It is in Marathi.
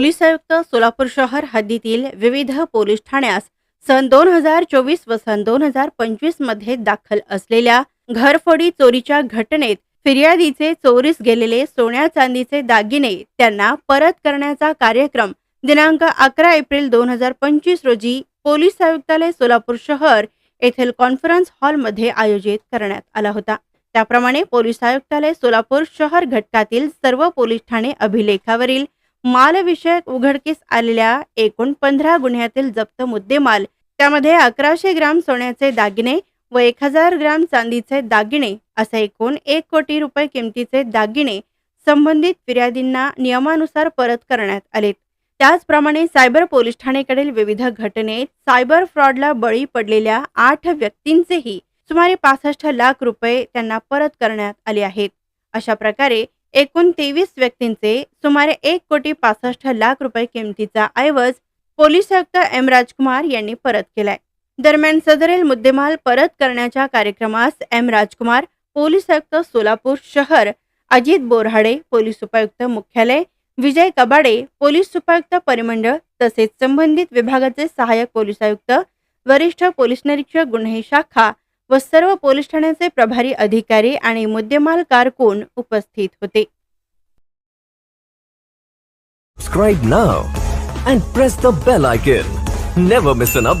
पोलीस आयुक्त सोलापूर शहर हद्दीतील विविध पोलीस ठाण्यास सन दोन हजार चोवीस व सन दोन हजार पंचवीसमध्ये दाखल असलेल्या घरफोडी चोरीच्या घटनेत फिर्यादीचे चोरीस गेलेले सोन्या चांदीचे दागिने त्यांना परत करण्याचा कार्यक्रम दिनांक अकरा एप्रिल दोन हजार पंचवीस रोजी पोलीस आयुक्तालय सोलापूर शहर येथील कॉन्फरन्स हॉलमध्ये आयोजित करण्यात आला होता. त्याप्रमाणे पोलीस आयुक्तालय सोलापूर शहर घटकातील सर्व पोलीस ठाणे अभिलेखावरील मालविषयक उघडकीस आलेल्या एकूण पंधरा गुन्ह्यातील जप्त मुद्देमाल त्यामध्ये अकराशे ग्राम सोन्याचे दागिने व एक हजार ग्राम चांदीचे दागिने असे एकूण एक कोटी रुपये किमतीचे दागिने संबंधित फिर्यादींना नियमानुसार परत करण्यात आले त्याचप्रमाणे सायबर पोलीस ठाणेकडील विविध घटनेत सायबर फ्रॉडला बळी पडलेल्या आठ व्यक्तींचेही सुमारे पासष्ट लाख रुपये त्यांना परत करण्यात आले आहेत. अशा प्रकारे एकूण तेवीस व्यक्तींचे सुमारे एक कोटी पासष्ट लाख रुपये किमतीचा ऐवज पोलीस आयुक्त एम राजकुमार यांनी परत केलाय. दरम्यान सदरेल मुद्देमाल परत करण्याच्या कार्यक्रमास एम राजकुमार पोलीस आयुक्त सोलापूर शहर अजित बोरहाडे पोलीस उपायुक्त मुख्यालय विजय कबाडे पोलीस उपायुक्त परिमंडळ तसेच संबंधित विभागाचे सहाय्यक पोलीस आयुक्त वरिष्ठ पोलीस निरीक्षक गुन्हे शाखा व सर्व पोलीस ठाण्याचे प्रभारी अधिकारी आणि मुद्देमाल कारकून उपस्थित होते Subscribe now and press the bell icon. Never miss an update.